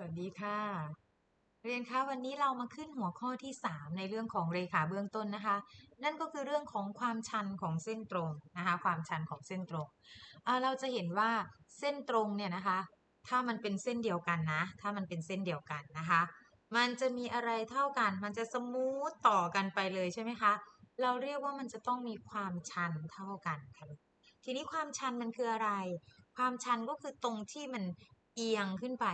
วัสดีค่ะ เรียนคะวันนี้เรามาขึ้นหัวข้อที่ 3 ในเรื่องของเรขาเบื้องต้นนะคะ นั่นก็คือเรื่องของความชันของเส้นตรงนะคะความชันของเส้นตรงอ่าเราจะเห็นว่าเส้นตรงเนี่ยนะคะ ถ้ามันเป็นเส้นเดียวกันนะ ถ้ามันเป็นเส้นเดียวกันนะคะ มันจะมีอะไรเท่ากัน มันจะสมูทต่อกันไปเลยใช่ไหมคะเราเรียกว่ามันจะต้องมีความชันเท่ากันค่ะทีนี้ความชันมันคืออะไร ความชันก็คือตรงที่มันเอียงขึ้นไป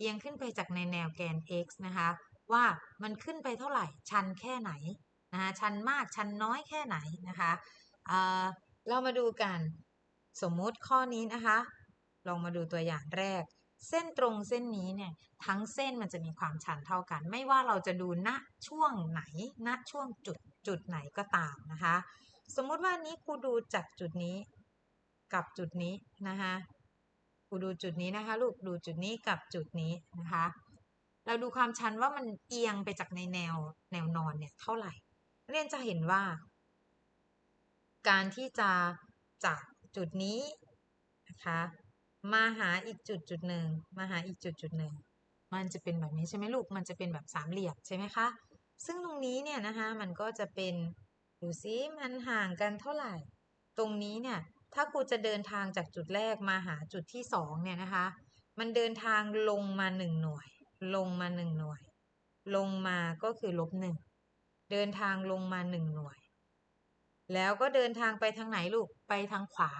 เอียงขึ้นไปจากในแนวแกน x นะคะว่ามันขึ้นไปเท่าไหร่ ชันแค่ไหนนะคะชันมากชันน้อยแค่ไหนนะคะเเรามาดูกันสมมุติข้อนี้นะคะ ลองมาดูตัวอย่างแรก เส้นตรงเส้นนี้เนี่ยทั้งเส้นมันจะมีความชันเท่ากัน ไม่ว่าเราจะดูณช่วงไหนณช่วงจุดจุดไหนก็ตามนะคะ สมมุติว่านี้ครูดูจากจุดนี้กับจุดนี้นะคะ ครูดูจุดนี้นะคะ ลูกดูจุดนี้กับจุดนี้นะคะ เราดูความชันว่ามันเอียงไปจากในแนวแนวนอนเนี่ยเท่าไหร่ เรียนจะเห็นว่า การที่จะจากจุดนี้นะคะมาหาอีกจุดจุดหนึ่งมาหาอีกจุดจุดหนึ่งมันจะเป็นแบบนี้ใช่ไหมลูกมันจะเป็นแบบสามเหลี่ยมใช่ไหมคะซึ่งตรงนี้เนี่ยนะคะมันก็จะเป็นดูซิมันห่างกันเท่าไหร่ ตรงนี้เนี่ย ถ้าครูจะเดินทางจากจุดแรกมาหาจุดที่สองเนี่ยนะคะ มันเดินทางลงมาหนึ่งหน่วย ลงมาหนึ่งหน่วย ลงมาก็คือลบหนึ่งเดินทางลงมาหนึ่งหน่วย แล้วก็เดินทางไปทางไหนลูก ไปทางขวา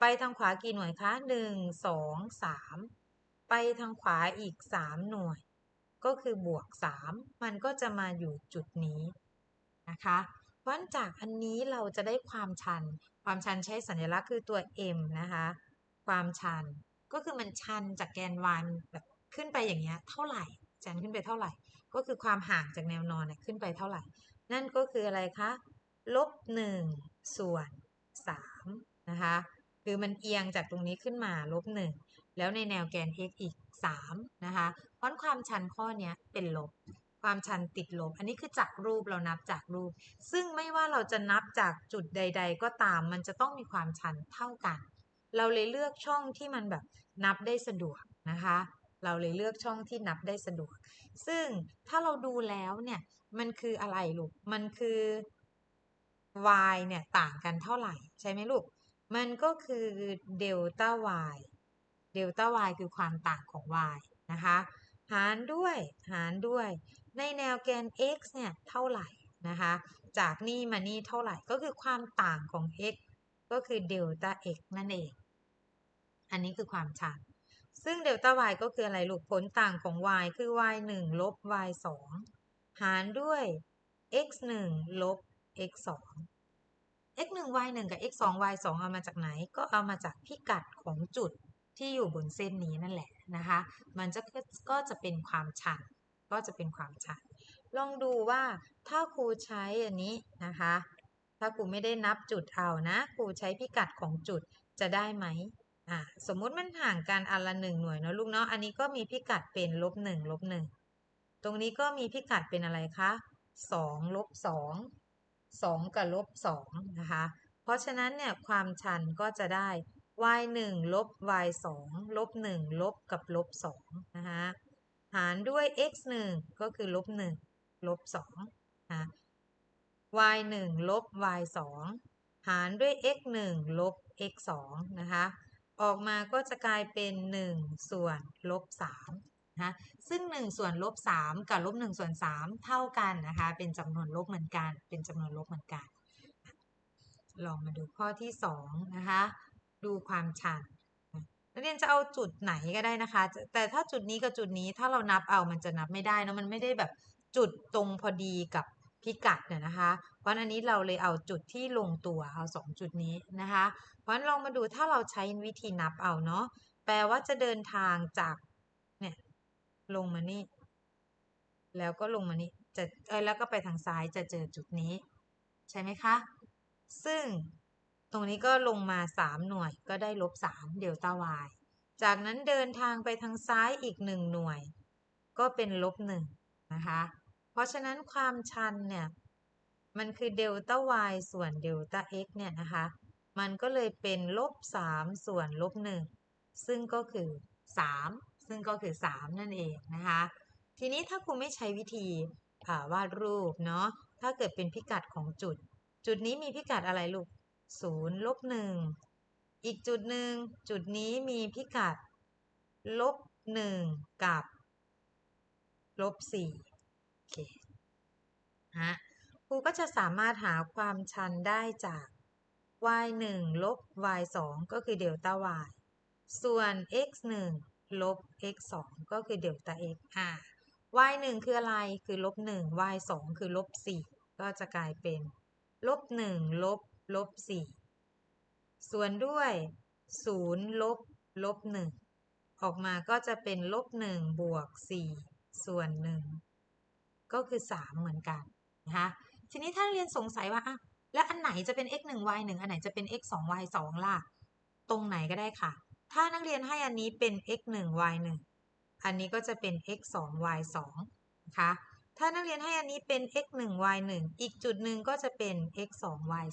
ไปทางขวากี่หน่วยคะหนึ่งสองสามไปทางขวาอีกสามหน่วย ก็คือบวกสามมันก็จะมาอยู่จุดนี้นะคะเพราะจากอันนี้เราจะได้ความชัน ความชันใช้สัญลักษณ์คือตัว m นะคะ ความชันก็คือมันชันจากแกน y แบบขึ้นไปอย่างเงี้ยเท่าไหร่ชันขึ้นไปเท่าไหร่ ก็คือความห่างจากแนวนอนเนี่ยขึ้นไปเท่าไหร่ นั่นก็คืออะไรคะลบหนึ่งส่วนสามนะคะคือมันเอียงจากตรงนี้ขึ้นมาลบหนึ่งแล้วในแนวแกน x อีกสามนะคะเพราะความชันข้อนี้เป็นลบ ความชันติดลบ อันนี้คือจากรูปเรานับจากรูป ซึ่งไม่ว่าเราจะนับจากจุดใด ๆ ก็ตาม มันจะต้องมีความชันเท่ากัน เราเลยเลือกช่องที่มันแบบนับได้สะดวกนะคะ เราเลยเลือกช่องที่นับได้สะดวก ซึ่งถ้าเราดูแล้วเนี่ย มันคืออะไรลูก มันคือ y เนี่ยต่างกันเท่าไหร่ ใช่ไหมลูก มันก็คือเดลต้า y เดลต้า y คือความต่างของ y นะคะ หารด้วยหารด้วย ในแนวแกน x เนี่ยเท่าไหร่นะคะจากนี่มานี่เท่าไหร่ก็คือความต่างของ x ก็คือเดลต้า x นั่นเอง อันนี้คือความชันซึ่งเดลต้า y ก็คืออะไรลูกผลต่างของ y คือ y 1 ลบ y 2 หารด้วย x 1 ลบ x 2 x 1 y 1 กับ x 2 y 2 เอามาจากไหน ก็เอามาจากพิกัดของจุดที่อยู่บนเส้นนี้นั่นแหละ นะคะ มันจะก็จะเป็นความชัน ก็จะเป็นความชัน ลองดูว่าถ้าครูใช้อันนี้นะคะ ถ้าครูไม่ได้นับจุดเอานะ ครูใช้พิกัดของจุดจะได้ไหมอ่าสมมุติมันห่างกันอันละหนึ่งหน่วยเนาะลูกเนาะ อันนี้ก็มีพิกัดเป็นลบหนึ่งลบหนึ่ง ตรงนี้ก็มีพิกัดเป็นอะไรคะสองลบสองสองกับลบสองนะคะ เพราะฉะนั้นเนี่ยความชันก็จะได้ y 1ลบ y 2ลบ 1 ลบกับลบ2นะคะหารด้วย x 1ก็คือลบ 1 ลบ2นะ y 1ลบ y 2หารด้วย x 1ลบ x 2นะคะออกมาก็จะกลายเป็น 1 ส่วนลบ3นะซึ่ง 1 ส่วนลบ 3 กับลบ 1 ส่วน 3 เท่ากันนะคะเป็นจำนวนลบเหมือนกัน เป็นจำนวนลบเหมือนกัน ลองมาดูข้อที่ 2 นะคะ ดูความชันนักเรียนจะเอาจุดไหนก็ได้นะคะ แต่ถ้าจุดนี้กับจุดนี้ถ้าเรานับเอามันจะนับไม่ได้นะมันไม่ได้แบบจุดตรงพอดีกับพิกัดเนี่ยนะคะ เพราะอันนี้เราเลยเอาจุดที่ลงตัวเอาสองจุดนี้นะคะ เพราะลองมาดูถ้าเราใช้วิธีนับเอาเนาะแปลว่าจะเดินทางจากเนี่ยลงมานี่ แล้วก็ลงมานี่จะเออแล้วก็ไปทางซ้ายจะเจอจุดนี้ ใช่ไหมคะ ซึ่ง ตรงนี้ก็ลงมา 3 หน่วยก็ได้ลบ 3 เดลต้า y จากนั้นเดินทางไปทางซ้ายอีก 1 หน่วย ก็เป็นลบ1นะคะ เพราะฉะนั้นความชันเนี่ย มันคือเดลต้า y ส่วนเดลต้า x เนี่ยนะคะ มันก็เลยเป็นลบ 3 ส่วนลบ 1 ซึ่งก็คือ 3 ซึ่งก็คือ 3 นั่นเองนะคะ ทีนี้ถ้าครูไม่ใช้วิธีวาดรูปเนาะ ถ้าเกิดเป็นพิกัดของจุด จุดนี้มีพิกัดอะไรลูก 0ลบ1อีกจุดหนึ่งจุดนี้มีพิกัดลบ1กับลบ4โอเคฮะครูก็จะสามารถหาความชันได้จาก y 1ลบ y 2ก็คือเดลต้า y ส่วน x 1ลบ x 2ก็คือเดลต้า x อ่า y 1คืออะไรคือลบ1 y 2คือลบ4ก็จะกลายเป็นลบ1ลบ ลบ4ส่วนด้วย0ลบลบ1ออกมาก็จะเป็นลบ1บวก4ส่วน1ก็คือ3เหมือนกันนะคะทีนี้ถ้าเรียนสงสัยว่าอะแล้วอันไหนจะเป็น x 1 y 1อันไหนจะเป็น x 2 y 2ล่ะ ตรงไหนก็ได้ค่ะ ถ้านักเรียนให้อันนี้เป็น x 1 y 1อันนี้ก็จะเป็น x 2 y 2นะคะ ถ้านักเรียนให้อันนี้เป็น x 1 y 1อีกจุดหนึ่งก็จะเป็น x 2 y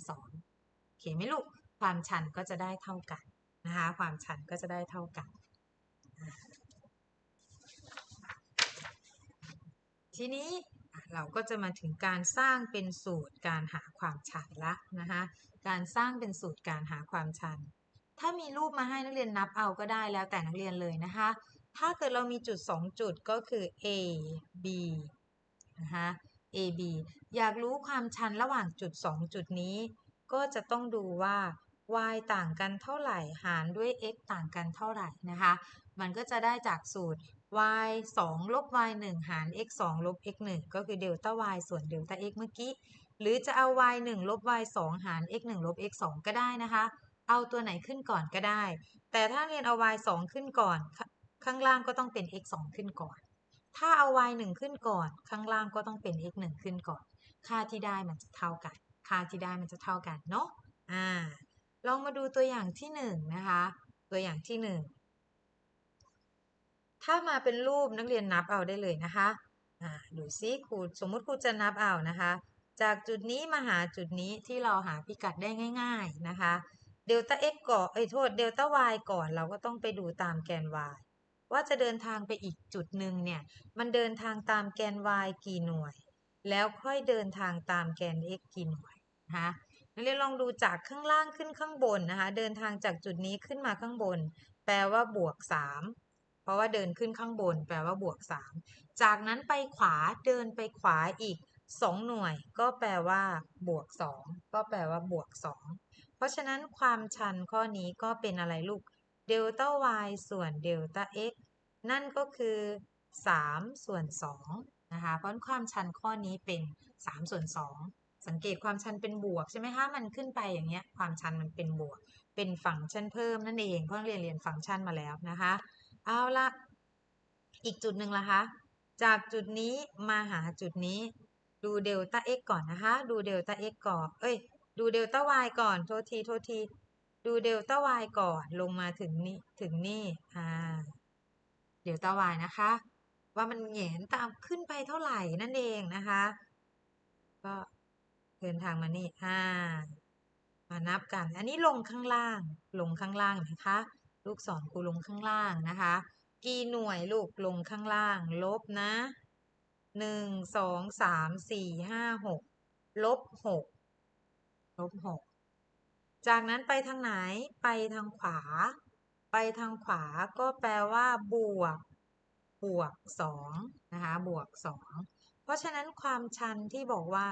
2เขียนไหมลูก ความชันก็จะได้เท่ากันนะคะ ความชันก็จะได้เท่ากัน ทีนี้เราก็จะมาถึงการสร้างเป็นสูตรการหาความชันละนะคะการสร้างเป็นสูตรการหาความชัน ถ้ามีรูปมาให้นักเรียนนับเอาก็ได้แล้วแต่นักเรียนเลยนะคะ ถ้าเกิดเรามีจุด 2 จุดก็คือ A B นะคะ A B อยากรู้ความชันระหว่างจุด 2 จุดนี้ ก็จะต้องดูว่า y ต่างกันเท่าไหร่ หารด้วย x ต่างกันเท่าไหร่นะคะ มันก็จะได้จากสูตร y 2 ลบ y 1 หาร x 2 ลบ x 1ก็คือเดลต้า y ส่วนเดลต้า x เมื่อกี้ หรือจะเอา y 1 ลบ y 2 หาร x 1 ลบ x 2ก็ได้นะคะ เอาตัวไหนขึ้นก่อนก็ได้ แต่ถ้าเรียนเอา y 2ขึ้นก่อน ข้างล่างก็ต้องเป็น x 2ขึ้นก่อน ถ้าเอา y 1ขึ้นก่อน ข้างล่างก็ต้องเป็น x 1ขึ้นก่อน ค่าที่ได้มันจะเท่ากัน ค่าที่ได้มันจะเท่ากันเนาะ อ่า ลองมาดูตัวอย่างที่1นนะคะ ตัวอย่างที่ 1 ถ้ามาเป็นรูปนักเรียนนับเอาได้เลยนะคะ อ่า ดูซิครูสมมุติครูจะนับเอานะคะ จากจุดนี้มาหาจุดนี้ที่เราหาพิกัดได้ง่าย ๆนะคะ เดลต้า x ก่อน เอ้ยโทษ เดลต้า y ก่อน เราก็ต้องไปดูตามแกน y ว่าจะเดินทางไปอีกจุดหนึ่งเนี่ย มันเดินทางตามแกน y กี่หน่วย แล้วค่อยเดินทางตามแกน x กี่หน่วยนะคะเรียนลองดูจากข้างล่างขึ้นข้างบนนะคะ เดินทางจากจุดนี้ขึ้นมาข้างบน แปลว่าบวก 3 เพราะว่าเดินขึ้นข้างบน แปลว่าบวก 3 จากนั้นไปขวาเดินไปขวาอีก 2 หน่วย ก็แปลว่าบวก 2 ก็แปลว่าบวก 2 เพราะฉะนั้นความชันข้อนี้ก็เป็นอะไรลูก เดลต้า y ส่วนเดลต้า x นั่นก็คือ 3 ส่วน2นะคะ เพราะความชันข้อนี้เป็น 3 ส่วน 2 สังเกตความชันเป็นบวกใช่ไหมคะ มันขึ้นไปอย่างเงี้ย ความชันมันเป็นบวก เป็นฟังก์ชันเพิ่มนั่นเอง เพราะเรียนเรียนฟังก์ชันมาแล้วนะคะ เอาละอีกจุดหนึ่งละคะ จากจุดนี้มาหาจุดนี้ ดูเดลต้า x ก่อนนะคะ ดูเดลต้า x ก่อน เอ้ย ดูเดลต้า y ก่อน โทษที โทษที ดูเดลต้า y ก่อนลงมาถึงนี่ถึงนี่อ่าเดลต้า y นะคะ ว่ามันแหงนตามขึ้นไปเท่าไหร่นั่นเองนะคะ ก็เดินทางมานี่อ่ามานับกัน อันนี้ลงข้างล่างลงข้างล่างนะคะ ลูกศรคูลงข้างล่างนะคะ กี่หน่วยลูกลงข้างล่าง ลบนะหนึ่งสองสามสี่ห้าหกลบหกลบหก จากนั้นไปทางไหน ไปทางขวา ไปทางขวาก็แปลว่า บวก บวกสองนะคะ บวกสองเพราะฉะนั้นความชันที่บอกว่า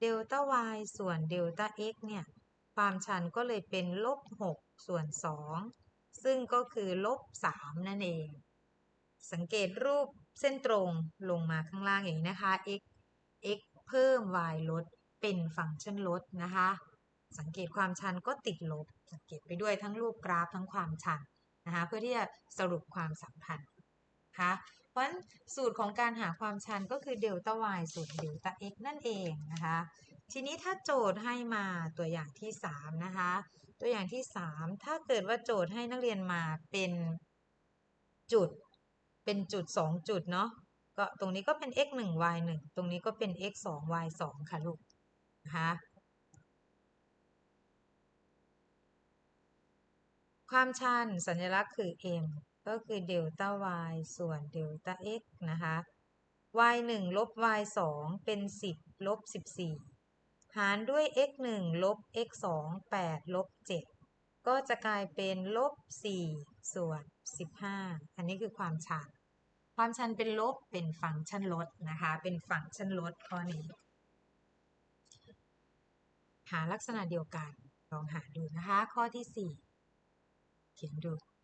เดลต้า y ส่วนเดลต้า x เนี่ย ความชันก็เลยเป็นลบหกส่วนสองซึ่งก็คือลบ 3 นั่นเอง สังเกตรูปเส้นตรงลงมาข้างล่างอย่างนี้นะคะ x x เพิ่ม y ลด เป็นฟังก์ชันลดนะคะ สังเกตความชันก็ติดลบ สังเกตไปด้วยทั้งรูปกราฟทั้งความชันนะคะเพื่อที่จะสรุปความสัมพันธ์นะคะเพราะฉะนั้นสูตรของการหาความชันก็คือเดลต้า y ส่วนเดลต้า x นั่นเองนะคะทีนี้ถ้าโจทย์ให้มาตัวอย่างที่3นะคะตัวอย่างที่ 3 ถ้าเกิดว่าโจทย์ให้นักเรียนมาเป็นจุดเป็นจุด 2 จุดเนาะก็ตรงนี้ก็เป็น x 1 y 1ตรงนี้ก็เป็น x 2 y 2ค่ะลูกนะคะ ความชันสัญลักษณ์คือ m ก็คือเดลต้า y ส่วนเดลต้า x นะคะ y 1ลบ y 2เป็น 10ลบ14 หารด้วย x 1ลบ x 2 8ลบ7ก็จะกลายเป็นลบ4ส่วน 15 อันนี้คือความชัน ความชันเป็นลบเป็นฟังก์ชันลดนะคะ เป็นฟังก์ชันลดข้อนี้ หาลักษณะเดียวกัน ลองหาดูนะคะ ข้อที่ 4 เขี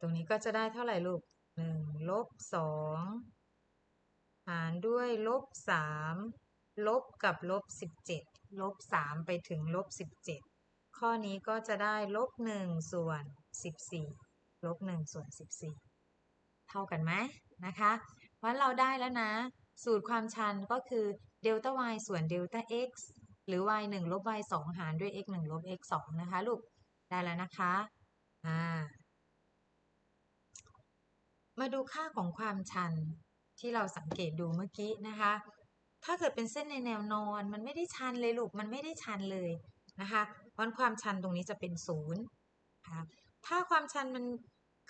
ตรงนี้ก็จะได้เท่าไหร่ลูกหนึ่งลบสองหารด้วยลบสามลบกับลบสิบเจ็ดลบสามไปถึงลบสิบเจ็ดข้อนี้ก็จะได้ลบหนึ่งส่วนสิบสี่ลบหนึ่งส่วนสิบสี่เท่ากันไหมนะคะเพราะเราได้แล้วนะ สูตรความชันก็คือเดลต้า y ส่วนเดลต้า x หรือ y 1ลบ y 2 หารด้วย x 1ลบ x 2นะคะลูก ได้แล้วนะคะ อ่า มาดูค่าของความชันที่เราสังเกตดูเมื่อกี้นะคะ ถ้าเกิดเป็นเส้นในแนวนอน มันไม่ได้ชันเลยลูก มันไม่ได้ชันเลยนะคะวันความชันตรงนี้จะเป็นศูนย์นะคะถ้าความชันมัน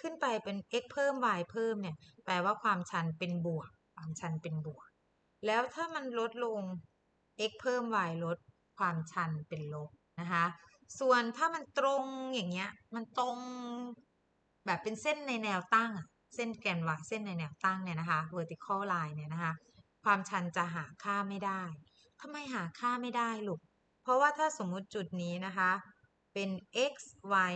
ขึ้นไปเป็น x เพิ่ม y เพิ่มเนี่ย แปลว่าความชันเป็นบวก ความชันเป็นบวก แล้วถ้ามันลดลง x เพิ่ม y ลด ความชันเป็นลบนะคะ ส่วนถ้ามันตรงอย่างเงี้ย มันตรงแบบเป็นเส้นในแนวตั้งอะ เส้นแกน y เส้นในแนวตั้งเนี่ยนะคะ vertical line เนี่ยนะคะ ความชันจะหาค่าไม่ได้ทำไมหาค่าไม่ได้ลูก เพราะว่าถ้าสมมุติจุดนี้นะคะ เป็น x y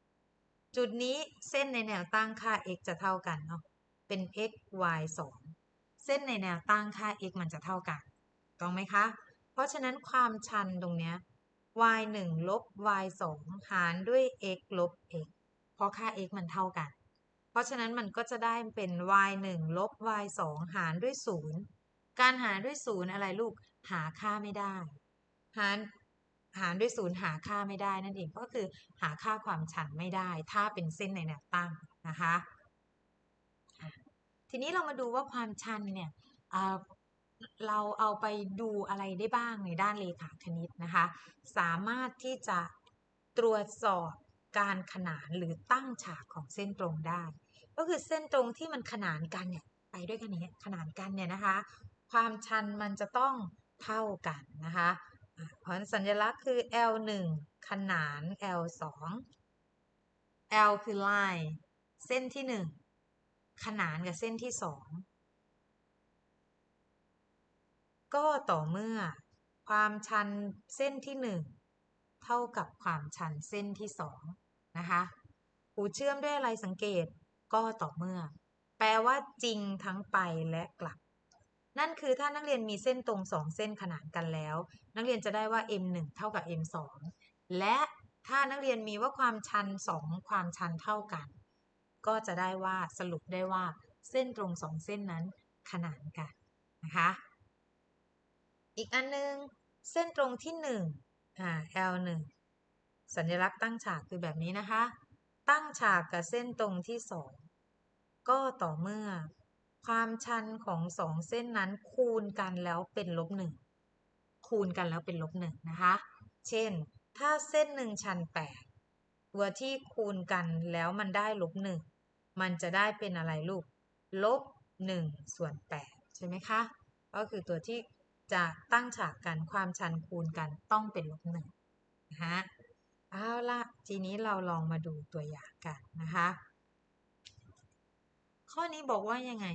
1จุดนี้เส้นในแนวตั้งค่า x จะเท่ากันเนาะ เป็น x y 2เส้นในแนวตั้งค่า x มันจะเท่ากันต้องไหมคะ เพราะฉะนั้นความชันตรงเนี้ย y 1ลบ y 2หารด้วย x ลบ x เพราะค่า x มันเท่ากัน เพราะฉะนั้นมันก็จะได้เป็น y 1ลบ y 2หารด้วย 0 การหารด้วย 0 อะไรลูกหาค่าไม่ได้ หารหารด้วย 0 หาค่าไม่ได้นั่นเองก็คือหาค่าความชันไม่ได้ ถ้าเป็นเส้นในแนวตั้งนะคะทีนี้เรามาดูว่าความชันเนี่ยเราเอาไปดูอะไรได้บ้างในด้านเลขาคณิตนะคะ สามารถที่จะตรวจสอบ การขนานหรือตั้งฉากของเส้นตรงได้ ก็คือเส้นตรงที่มันขนานกันเนี่ยไปด้วยกันนี้ขนานกันเนี่ยนะคะ ความชันมันจะต้องเท่ากันนะคะเพราะสัญลักษณ์คือ L 1 ขนาน L 2 L คือ line เส้นที่ 1 ขนานกับเส้นที่ 2 ก็ต่อเมื่อความชันเส้นที่ 1 เท่ากับความชันเส้นที่ 2 นะคะหูเชื่อมด้วยอะไรสังเกตก็ต่อเมื่อ แปลว่าจริงทั้งไปและกลับ นั่นคือถ้านักเรียนมีเส้นตรงสองเส้นขนานกันแล้ว นักเรียนจะได้ว่า m 1 เท่ากับ m 2 และถ้านักเรียนมีว่าความชัน 2 ความชันเท่ากัน ก็จะได้ว่าสรุปได้ว่าเส้นตรงสองเส้นนั้นขนานกันนะคะอีกอันนึง เส้นตรงที่1อ่า L 1 สัญลักษณ์ตั้งฉากคือแบบนี้นะคะ ตั้งฉากกับเส้นตรงที่2ก็ต่อเมื่อ ความชันของสองเส้นนั้นคูณกันแล้วเป็นลบหนึ่งคูณกันแล้วเป็นลบหนึ่งนะคะ เช่น ถ้าเส้นหนึ่งชัน8ตัวที่คูณกันแล้วมันได้ลบหนึ่งมันจะได้เป็นอะไรลูก ลบ1ส่วน8ใช่ไหมคะ ก็คือตัวที่จะตั้งฉากกันความชันคูณกันต้องเป็นลบหนึ่งนะฮะ เอาละทีนี้เราลองมาดูตัวอย่างกันนะคะ ข้อนี้บอกว่ายังไง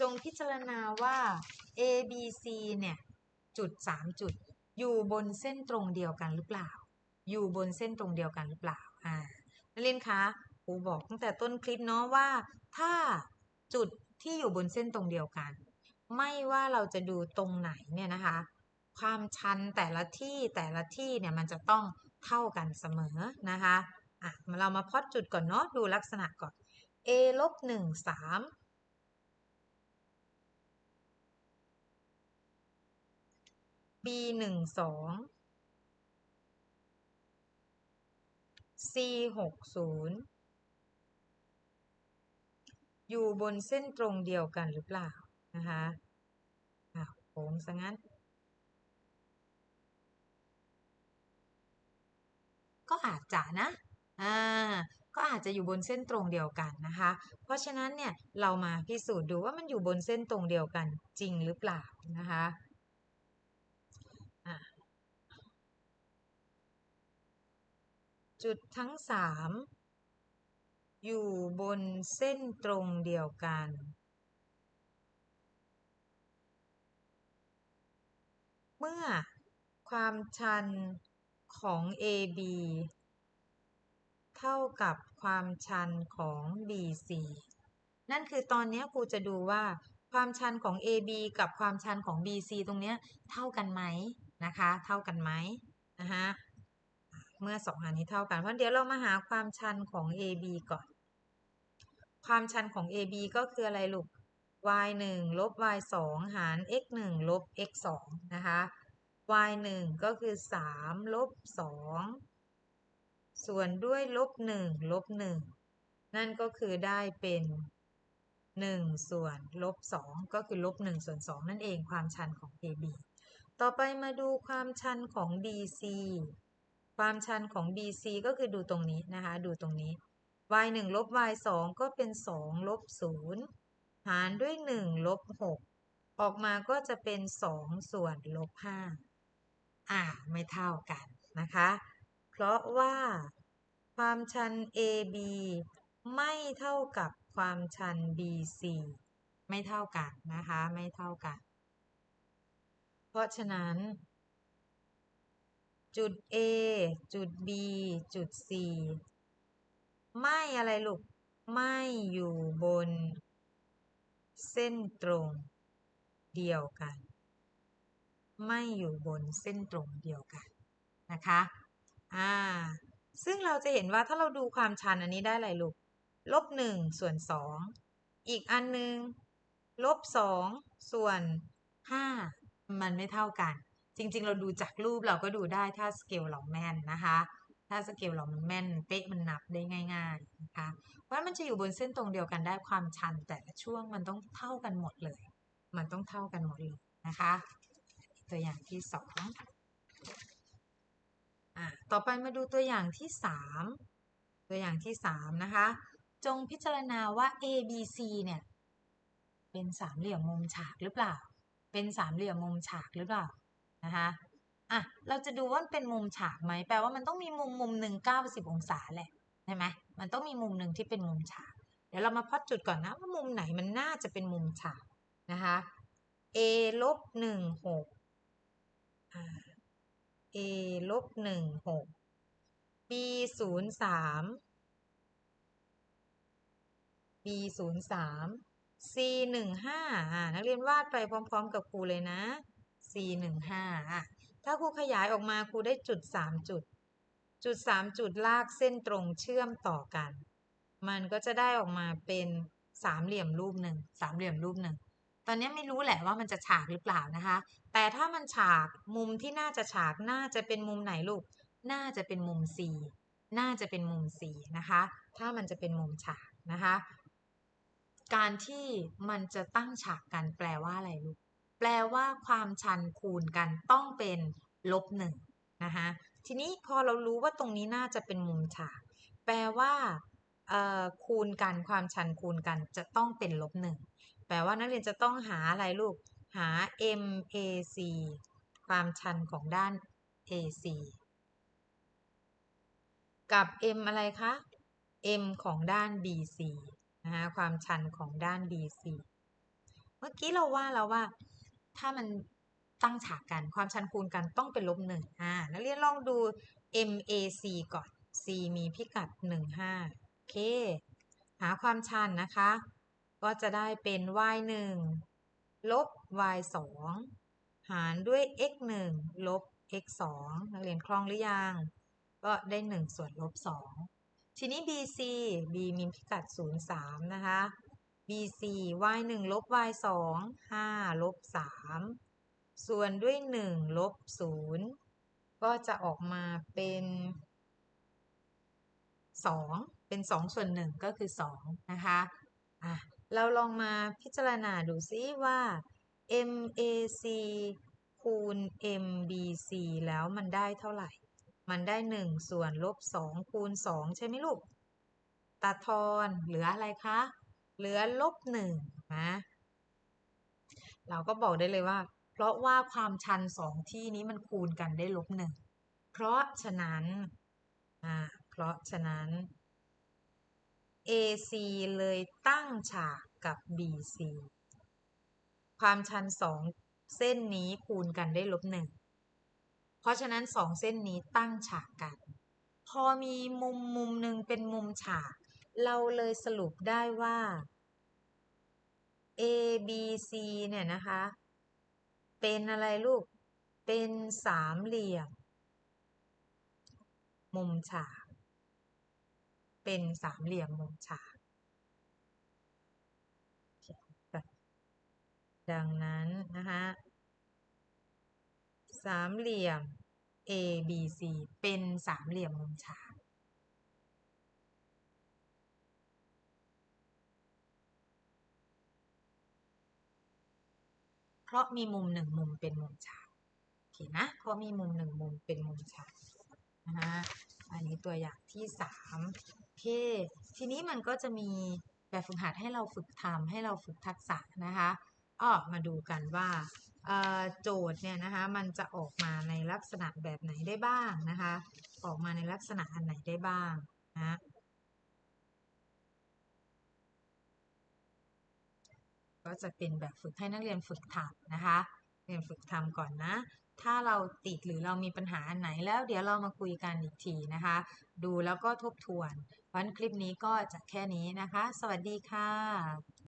จงพิจารณาว่า A B C เนี่ยจุด3จุด อยู่บนเส้นตรงเดียวกันหรือเปล่า อยู่บนเส้นตรงเดียวกันหรือเปล่าอ่านักเรียนคะครูบอกตั้งแต่ต้นคลิปเนาะว่า ถ้าจุดที่อยู่บนเส้นตรงเดียวกัน ไม่ว่าเราจะดูตรงไหนเนี่ยนะคะ ความชันแต่ละที่แต่ละที่เนี่ยมันจะต้อง เท่ากันเสมอนะคะอะเรามาพอดจุดก่อนเนาะดูลักษณะก่อน a ลบหนึ่งสาม b หนึ่งสอง c หกศูนย์อยู่บนเส้นตรงเดียวกันหรือเปล่านะคะอ้าวโค้งซะงั้น ก็อาจจะนะอ่าก็อาจจะอยู่บนเส้นตรงเดียวกันนะคะ เพราะฉะนั้นเนี่ยเรามาพิสูจน์ดูว่ามันอยู่บนเส้นตรงเดียวกันจริงหรือเปล่านะคะจุดทั้งสามอยู่บนเส้นตรงเดียวกัน เมื่อความชัน ของ AB เท่ากับความชันของ BC นั่นคือตอนนี้ครูจะดูว่าความชันของ AB กับความชันของ BC ตรงนี้เท่ากันไหมนะคะ เท่ากันไหมนะคะเมื่อสองอันนี้เท่ากัน เพราะเดี๋ยวเรามาหาความชันของ AB ก่อน ความชันของ AB ก็คืออะไรลูก y 1ลบ y 2หาร x 1ลบ x 2นะคะ y 1ก็คือ 3 ลบ 2 ส่วนด้วยลบ 1 ลบ 1 นั่นก็คือได้เป็น 1 ส่วนลบ 2 ก็คือลบ 1 ส่วน 2 นั่นเองความชันของ AB ต่อไปมาดูความชันของ BC ความชันของ BC ก็คือดูตรงนี้นะคะ ดูตรงนี้ y 1ลบ y 2ก็เป็น 2 ลบ 0 หารด้วย 1 ลบ 6 ออกมาก็จะเป็น 2 ส่วนลบ 5 อ่าไม่เท่ากันนะคะ เพราะว่าความชัน AB ไม่เท่ากับความชัน BC ไม่เท่ากันนะคะ ไม่เท่ากัน เพราะฉะนั้น จุด A จุด B จุด C ไม่อะไรลูก ไม่อยู่บน เส้นตรงเดียวกัน ไม่อยู่บนเส้นตรงเดียวกันนะคะอ่าซึ่งเราจะเห็นว่าถ้าเราดูความชันอันนี้ได้อะไรลูกลบหนึ่งส่วนสองอีกอันหนึ่งลบสองส่วนห้ามันไม่เท่ากัน จริง ๆ เราดูจากรูปเราก็ดูได้ถ้าสเกลเราแม่นนะคะ ถ้าสเกลเรามันแม่นเป๊ะมันนับได้ง่าย ๆนะคะเพรามันจะอยู่บนเส้นตรงเดียวกันได้ความชันแต่ละช่วงมันต้องเท่ากันหมดเลย มันต้องเท่ากันหมดเลยนะคะ ตัวอย่างที่สองอะต่อไปมาดูตัวอย่างที่สามตัวอย่างที่สามนะคะ จงพิจารณาว่า A B C เนี่ย เป็นสามเหลี่ยมมุมฉากหรือเปล่า เป็นสามเหลี่ยมมุมฉากหรือเปล่านะคะอะเราจะดูว่าเป็นมุมฉากไหมแปลว่ามันต้องมีมุมมุมหนึ่งเก้าสิบองศาแหละใช่ไหมมันต้องมีมุมหนึ่งที่เป็นมุมฉาก เดี๋ยวเรามาพอดจุดก่อนนะว่ามุมไหนมันน่าจะเป็นมุมฉากนะคะ a ลบหนึ่งหก a ลบหนึ่งหก b ศูนย์สาม b ศูนย์สาม c หนึ่งห้านักเรียนวาดไปพร้อม ๆ กับครูเลยนะ c หนึ่งห้าถ้าครูขยายออกมาครูได้จุดสามจุด จุดสามจุดลากเส้นตรงเชื่อมต่อกัน มันก็จะได้ออกมาเป็นสามเหลี่ยมรูปหนึ่ง สามเหลี่ยมรูปหนึ่ง ตอนนี้ไม่รู้แหละว่ามันจะฉากหรือเปล่านะคะ แต่ถ้ามันฉากมุมที่น่าจะฉากน่าจะเป็นมุมไหนลูก น่าจะเป็นมุม C น่าจะเป็นมุม C นะคะ ถ้ามันจะเป็นมุมฉากนะคะ การที่มันจะตั้งฉากกันแปลว่าอะไรลูก แปลว่าความชันคูณกันต้องเป็นลบหนึ่งนะคะทีนี้พอเรารู้ว่าตรงนี้น่าจะเป็นมุมฉาก แปลว่าคูณกันความชันคูณกันจะต้องเป็นลบหนึ่ง แปลว่านักเรียนจะต้องหาอะไรลูก หา MAC ความชันของด้าน AC กับ M อะไรคะ M ของด้าน BC นะคะความชันของด้าน BC เมื่อกี้เราว่าเราว่าถ้ามันตั้งฉากกันความชันคูณกันต้องเป็นลบหนึ่งอ่านักเรียนลองดู MAC ก่อน C มีพิกัด 15โอเค หาความชันนะคะ ก็จะได้เป็น y 1ลบ y 2หารด้วย x 1ลบ x 2นักเรียนคล่องหรือยัง ก็ได้ 1 ส่วนลบ 2 ทีนี้ BC B มีพิกัด 0 3 นะคะ BC y 1ลบ y 2 5ลบ 3 ส่วนด้วย 1 ลบ 0 ก็จะออกมาเป็น2 เป็น 2 ส่วน 1 ก็คือ 2 นะคะ อะ เราลองมาพิจารณาดูซิว่า MAC คูณ MBC แล้วมันได้เท่าไหร่ มันได้ 1 ส่วนลบ 2 คูณ 2 ใช่ไหมลูก ตัดทอนเหลืออะไรคะ เหลือลบ1นะ เราก็บอกได้เลยว่า เพราะว่าความชันสองที่นี้มันคูณกันได้ลบ1เพราะฉะนั้น อ่า เพราะฉะนั้น AC เลยตั้งฉากกับ BC ความชันสองเส้นนี้คูณกันได้ลบหนึ่ง เพราะฉะนั้นสองเส้นนี้ตั้งฉากกัน พอมีมุมมุมหนึ่งเป็นมุมฉาก เราเลยสรุปได้ว่า A B C เนี่ยนะคะ เป็นอะไรลูก เป็นสามเหลี่ยม มุมฉาก เป็นสามเหลี่ยมมุมฉากดังนั้นนะคะสามเหลี่ยม A B C เป็นสามเหลี่ยมมุมฉาก เพราะมีมุมหนึ่งมุมเป็นมุมฉากโอเคนะ เพราะมีมุมหนึ่งมุมเป็นมุมฉากนะคะอันนี้ตัวอย่างที่สาม เค ทีนี้มันก็จะมีแบบฝึกหัดให้เราฝึกทำให้เราฝึกทักษะนะคะอ้อมาดูกันว่าโจทย์เนี่ยนะคะมันจะออกมาในลักษณะแบบไหนได้บ้างนะคะ ออกมาในลักษณะอันไหนได้บ้างนะก็จะเป็นแบบฝึกให้นักเรียนฝึกทำนะคะ เรียนฝึกทำก่อนนะ ถ้าเราติดหรือเรามีปัญหาอันไหนแล้วเดี๋ยวเรามาคุยกันอีกทีนะคะ ดูแล้วก็ทบทวนวันคลิปนี้ก็จะแค่นี้นะคะ สวัสดีค่ะ